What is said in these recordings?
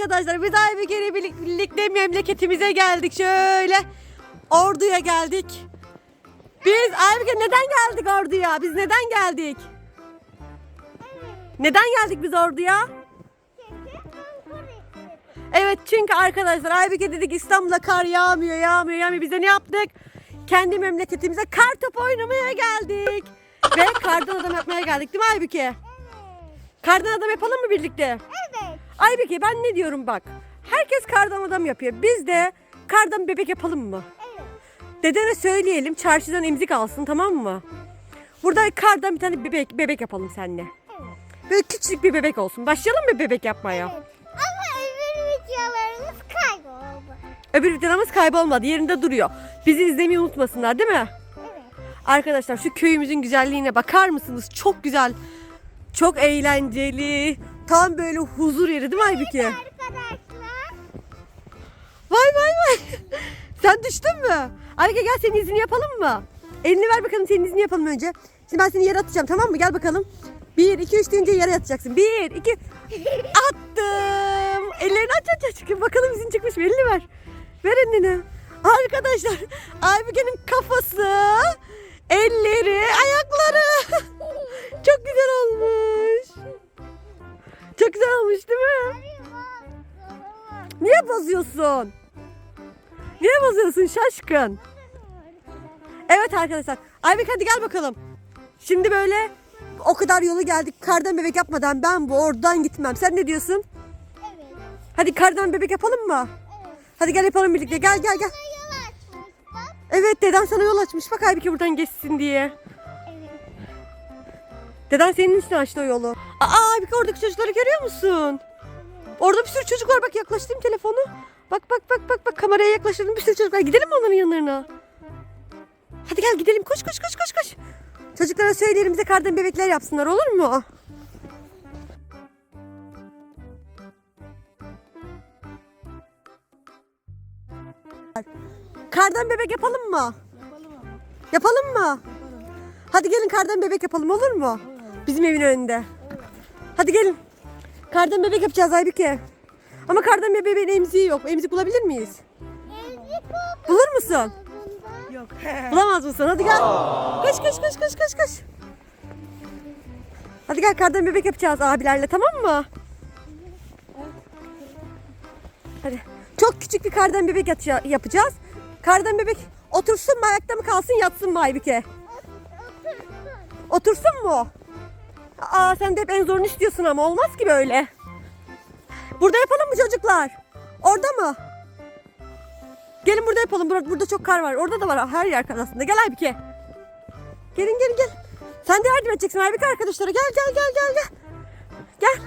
arkadaşlar biz Aybüke'yle birlik- birlikte memleketimize geldik. Şöyle Ordu'ya geldik. Biz Aybüke neden geldik Ordu'ya? Biz neden geldik? Neden geldik biz Ordu'ya? Evet çünkü arkadaşlar Aybüke dedik İstanbul'da kar yağmıyor yağmıyor yağmıyor. Biz de ne yaptık? Kendi memleketimize kar topu oynamaya geldik. Ve kardan adam yapmaya geldik değil mi Aybüke? Kardan adam yapalım mı birlikte? Evet. Aybüke ben ne diyorum bak. Herkes kardan adam yapıyor. Biz de kardan bebek yapalım mı? Evet. Dedene söyleyelim çarşıdan emzik alsın tamam mı? Burada kardan bir tane bebek bebek yapalım seninle. Evet. Böyle küçük bir bebek olsun. Başlayalım mı bebek yapmaya? Evet. Ama öbür videolarımız kayboldu. Öbür videomuz kaybolmadı. Yerinde duruyor. Bizi izlemeyi unutmasınlar değil mi? Evet. Arkadaşlar şu köyümüzün güzelliğine bakar mısınız? Çok güzel. Çok eğlenceli. Tam böyle huzur yeri değil mi Aybüke? Arkadaşlar. Vay vay vay. Sen düştün mü? Aybüke gel senin izini yapalım mı? Elini ver bakalım senin izini yapalım önce. Şimdi ben seni yere atacağım tamam mı? Gel bakalım. 1, 2, 3 deyince yere atacaksın. 1, 2, attım. Ellerini aç aç aç. Bakalım izin çıkmış mı? Elini ver. Ver elini. Arkadaşlar Aybüke'nin kafası, elleri, ayakları. Çok güzel olmuş. Çok güzel olmuş değil mi? Niye bozuyorsun? Niye bozuyorsun şaşkın? Evet arkadaşlar. Aybek hadi gel bakalım. Şimdi böyle o kadar yolu geldik. Kardan bebek yapmadan ben bu oradan gitmem. Sen ne diyorsun? Evet. Hadi kardan bebek yapalım mı? Evet. Hadi gel yapalım birlikte. Gel gel gel. Evet deden sana yol açmış. Bak Aybike buradan geçsin diye. Deden senin için açtı o yolu. Aa Aybike oradaki çocukları görüyor musun? Orada bir sürü çocuk var. Bak yaklaştırayım telefonu. Bak bak bak bak bak kameraya yaklaştırdım bir sürü çocuk var. Gidelim mi onların yanlarına? Hadi gel gidelim. Koş koş koş koş koş. Çocuklara söyleyelim bize kardan bebekler yapsınlar olur mu? Kardan bebek yapalım mı? Yapalım mı? Hadi gelin kardan bebek yapalım olur mu? Bizim evin önünde. Hadi gelin. Kardan bebek yapacağız Aybüke. Ama kardan bebeğin emziği yok. Emzik bulabilir miyiz? Bulur musun? Yok. Bulamaz mısın? Hadi gel. Koş koş koş koş koş koş. Hadi gel kardan bebek yapacağız abilerle tamam mı? Hadi. Çok küçük bir kardan bebek yapacağız. Kardan bebek otursun mu ayakta mı kalsın yatsın mı Aybüke? Otursun mu? Aa sen de hep en zorunu istiyorsun ama olmaz ki böyle. Burada yapalım mı çocuklar? Orada mı? Gelin burada yapalım. Burada, burada çok kar var. Orada da var. Her yer kar aslında. Gel Aybike. Gelin gelin gel. Sen de yardım edeceksin Aybike arkadaşlara. Gel gel gel gel gel. Gel.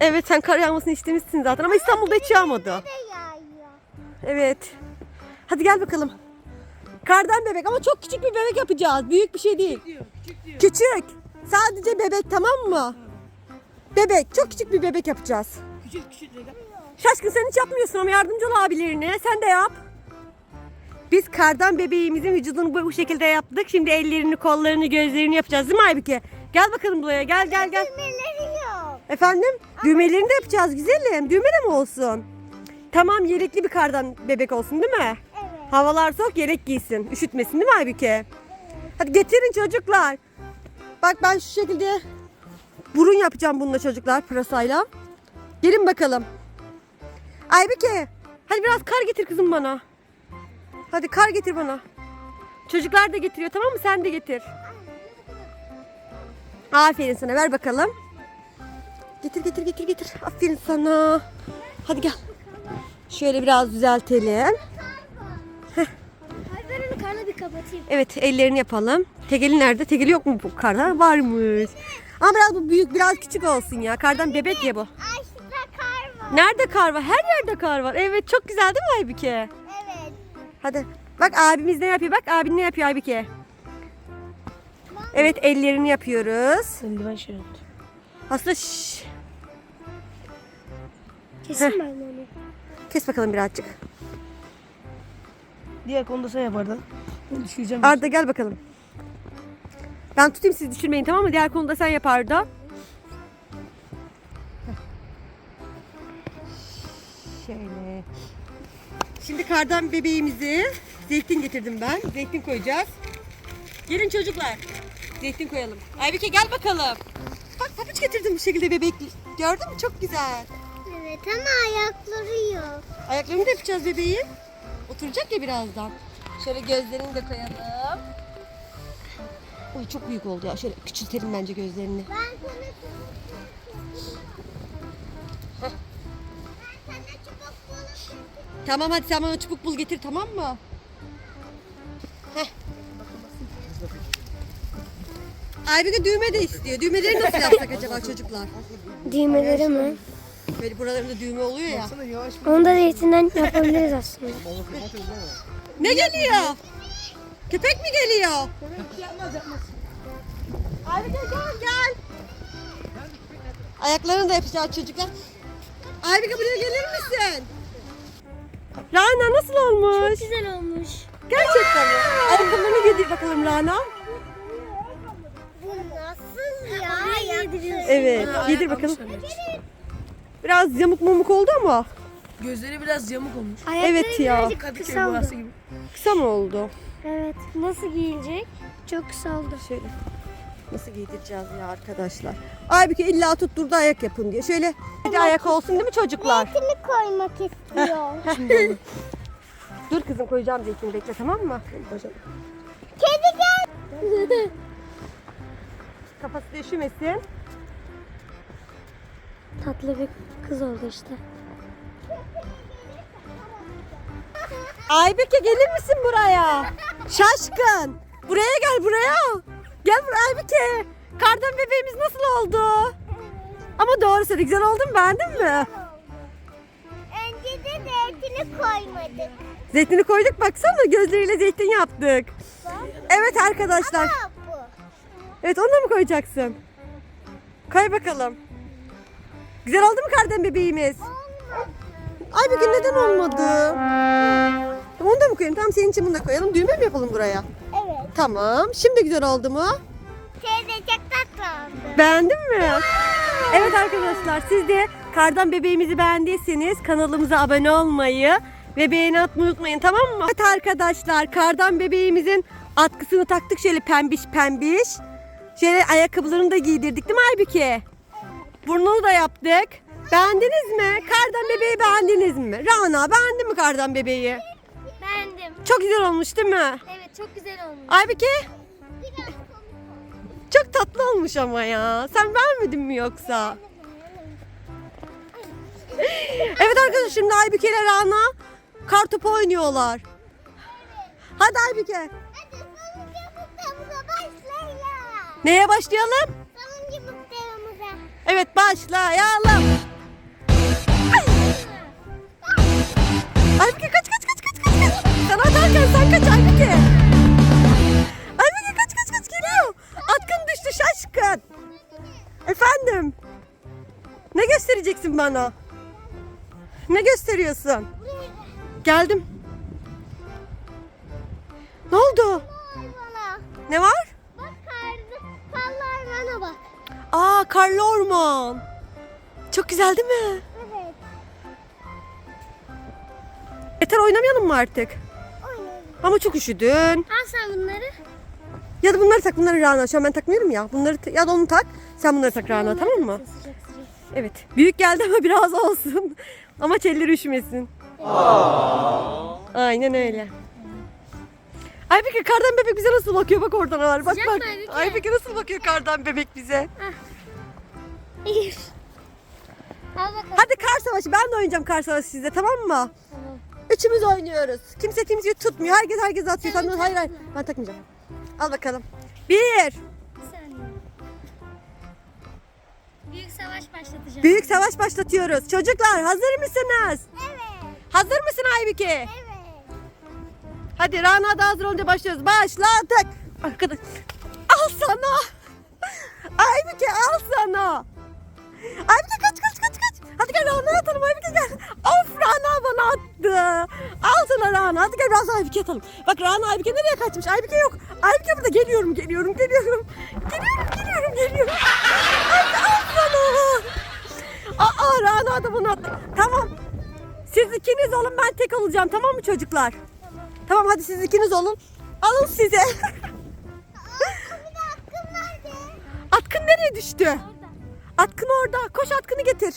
Evet sen kar yağmasını istemişsin zaten ama İstanbul'da hiç yağmadı. Evet. Hadi gel bakalım. Kardan bebek ama çok küçük bir bebek yapacağız. Büyük bir şey değil. Diyor, küçük diyor. Küçük. Sadece bebek tamam mı? Bebek. Çok küçük bir bebek yapacağız. Küçük küçük. Şaşkın sen hiç yapmıyorsun ama yardımcı ol abilerine. Sen de yap. Biz kardan bebeğimizin vücudunu bu şekilde yaptık. Şimdi ellerini, kollarını, gözlerini yapacağız değil mi Aybüke? Gel bakalım buraya. Gel gel gel. Düğmeleri yok. Efendim? Düğmelerini de yapacağız güzelim. Düğme de mi olsun? Tamam yelekli bir kardan bebek olsun değil mi? Havalar soğuk yelek giysin. Üşütmesin değil mi Aybüke? Hadi getirin çocuklar. Bak ben şu şekilde burun yapacağım bununla çocuklar pırasayla. Gelin bakalım. Aybüke hadi biraz kar getir kızım bana. Hadi kar getir bana. Çocuklar da getiriyor tamam mı? Sen de getir. Aferin sana ver bakalım. Getir getir getir getir. Aferin sana. Hadi gel. Şöyle biraz düzeltelim. Ay ben karla bir kapatayım. Evet ellerini yapalım. Tegeli nerede? Tegeli yok mu bu karda? Varmış. Ama biraz bu büyük biraz küçük olsun ya. Kardan bebek ya bu. Şurada kar var. Nerede kar var? Her yerde kar var. Evet çok güzel değil mi Aybüke? Evet. Hadi. Bak abimiz ne yapıyor? Bak abin ne yapıyor Aybüke? Evet ellerini yapıyoruz. Şey oldu. Aslında şşş. Kesin ben onu. Kes bakalım birazcık. Diğer konuda sen yapardın. Düşeceğim. Arda gel bakalım. Ben tutayım siz düşürmeyin tamam mı? Diğer konuda sen yap Arda. Şöyle. Şimdi kardan bebeğimizi zeytin getirdim ben. Zeytin koyacağız. Gelin çocuklar. Zeytin koyalım. Aybike gel bakalım. Bak pabuç getirdim bu şekilde bebek. Gördün mü? Çok güzel. Evet ama ayakları yok. Ayaklarını da yapacağız bebeğim. Oturacak ya birazdan. Şöyle gözlerini de koyalım. Oy çok büyük oldu ya. Şöyle küçültelim bence gözlerini. Ben sana Heh. Ben sana çubuk bulup Tamam hadi sen bana çubuk bul getir tamam mı? Heh. Aybike düğme de istiyor. Düğmeleri nasıl yapsak acaba çocuklar? Düğmeleri mi? Böyle buralarında düğme oluyor ya. Onu da zeytinden yapabiliriz aslında. Ne geliyor? Köpek mi geliyor? Yapmaz yapmaz. Aybike gel gel. Ayaklarını da yapacağız çocuklar. Aybike buraya gelir misin? Rana nasıl olmuş? Güzel olmuş. Gerçekten mi? Ayakkabılarını giydir bakalım Rana. bu nasıl ya? Evet, giydir bakalım. Biraz yamuk mumuk oldu ama Gözleri biraz yamuk olmuş. Evet ya. birazcık Kadıköy boğası gibi. kısa mı oldu? Evet. Nasıl giyilecek? Çok kısaldı. Şöyle. Nasıl giydireceğiz ya arkadaşlar? Aybüke illa tutturdu ayak yapın diye. Şöyle bir ayak olsun değil mi çocuklar? Zeytini koymak istiyor. Dur kızım koyacağım zeytini bekle tamam mı? Kedi gel. Kafası da üşümesin. Tatlı bir kız oldu işte. Aybüke gelir misin buraya? Şaşkın. Buraya gel buraya. Gel buraya Aybüke. Kardan bebeğimiz nasıl oldu? Ama doğru söyle güzel oldu mu beğendin mi? Önce de zeytini koymadık. Zeytini koyduk baksana gözleriyle zeytin yaptık. Evet arkadaşlar. Ama bu. Evet onu da mı koyacaksın? Koy bakalım. Güzel oldu mu kardan bebeğimiz? Ay bir gün neden olmadı? Tamam, Onu da mı koyayım? Tamam senin için bunu da koyalım. Düğme mi yapalım buraya? Evet. Tamam. Şimdi güzel oldu mu? Teyze çok tatlı oldu. Beğendin mi? Evet arkadaşlar siz de kardan bebeğimizi beğendiyseniz kanalımıza abone olmayı ve beğeni atmayı unutmayın tamam mı? Evet arkadaşlar kardan bebeğimizin atkısını taktık şöyle pembiş pembiş. Şöyle ayakkabılarını da giydirdik değil mi Aybüke? Burnunu da yaptık. Beğendiniz mi? Kardan bebeği beğendiniz mi? Rana beğendin mi kardan bebeği? Beğendim. Çok güzel olmuş değil mi? Evet çok güzel olmuş. Oldu. çok tatlı olmuş ama ya. Sen beğenmedin mi yoksa? Evet arkadaşlar şimdi Aybüke ile Rana kartopu oynuyor. Hadi Aybüke. Hadi. Neye başlayalım? Evet başlayalım. Aybüke kaç kaç kaç kaç kaç. kaç. Sen atarken sen kaç Aybüke. Aybüke kaç kaç kaç geliyor. Atkın düştü şaşkın. Efendim. Ne göstereceksin bana? Ne gösteriyorsun? Geldim. Ne oldu? Ne var? Bak kardı. Kallar bana bak. Aa karlı orman. Çok güzel değil mi? Evet. Yeter oynamayalım mı artık? Oynayalım. Ama çok üşüdün. Al sen bunları. Ya da bunları tak, bunları Rana. Şu an ben takmıyorum ya. Bunları ya da onu tak. Sen bunları tak Rana tamam mı? Sıcak sıcak. Evet. Büyük geldi ama biraz olsun. ama elleri üşümesin. Aynen öyle. Aybüke kardan bebek bize nasıl bakıyor bak oradan var. Bak Sıcak bak. mı? Aybüke nasıl bakıyor kardan bebek bize. Al bakalım. Hadi kar savaşı. Ben de oynayacağım kar savaşı sizle tamam mı? Tamam. Üçümüz oynuyoruz. Kimse kimseyi tutmuyor. Herkes herkes atıyor. Sen Sen, hayır hayır. Ben takmayacağım. Al bakalım. Bir. Bir saniye. Büyük savaş başlatacağım. Büyük savaş başlatıyoruz. Çocuklar hazır mısınız? Evet. Hazır mısın Aybüke? Evet. Hadi Rana da hazır olunca başlıyoruz. Başladık. Arkadaş. Al sana. Aybüke al sana. Aybüke kaç kaç kaç kaç. Hadi gel Rana atalım Aybüke gel. Of Rana bana attı. Al sana Rana. Hadi gel biraz Aybüke atalım. Bak Rana Aybüke nereye kaçmış? Aybüke yok. Aybüke burada. Geliyorum geliyorum geliyorum. Geliyorum geliyorum geliyorum. Aybüke al sana. Aa Rana da bunu attı. Tamam. Siz ikiniz olun ben tek olacağım tamam mı çocuklar? Tamam hadi siz ikiniz olun. Alın size. Hakkım nerede? Atkın nereye düştü? Atkın orada. Koş atkını getir.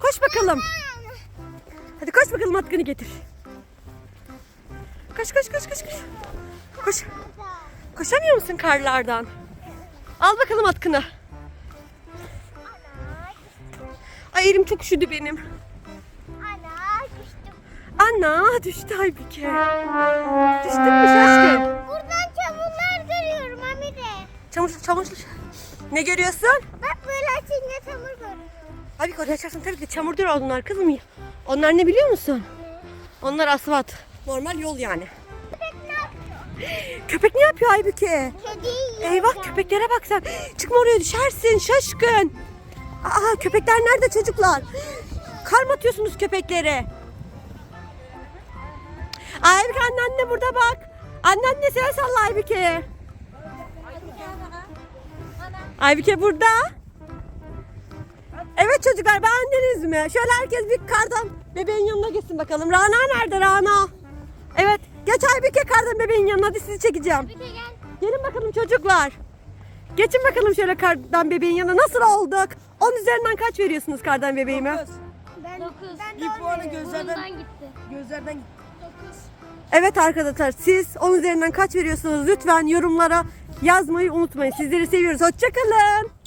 Koş bakalım. Hadi koş bakalım atkını getir. Koş koş koş koş koş. Koş. Koşamıyor musun karlardan? Al bakalım atkını. Ay elim çok üşüdü benim. Anna düştü Aybüke. Düştün mü şaşkın? Buradan çamurlar görüyorum Amire. Çamur çamur. Ne görüyorsun? Bak böyle açınca çamur görüyorum. Aybüke oraya açarsan tabii ki çamurdur onlar kızım. Onlar ne biliyor musun? Onlar asfalt. Normal yol yani. Köpek ne yapıyor? Aybüke? Kedi yiyor. Eyvah köpeklere bak sen. Çıkma oraya düşersin şaşkın. Aa köpekler nerede çocuklar? Kar mı atıyorsunuz köpeklere? Aybüke anneanne burada bak. Anneanne sen salla Aybüke. Aybüke burada. Evet çocuklar beğendiniz mi? Şöyle herkes bir kardan bebeğin yanına geçsin bakalım. Rana nerede Rana? Evet geç Aybüke kardan bebeğin yanına hadi sizi çekeceğim. De gel. Gelin bakalım çocuklar. Geçin bakalım şöyle kardan bebeğin yanına. Nasıl olduk? 10 üzerinden kaç veriyorsunuz kardan bebeğime? Ben, Dokuz. ben Bir puanı gözlerden gitti. gözlerden gitti. Dokuz. Evet arkadaşlar siz 10 üzerinden kaç veriyorsunuz? Lütfen yorumlara yazmayı unutmayın. Sizleri seviyoruz. Hoşçakalın.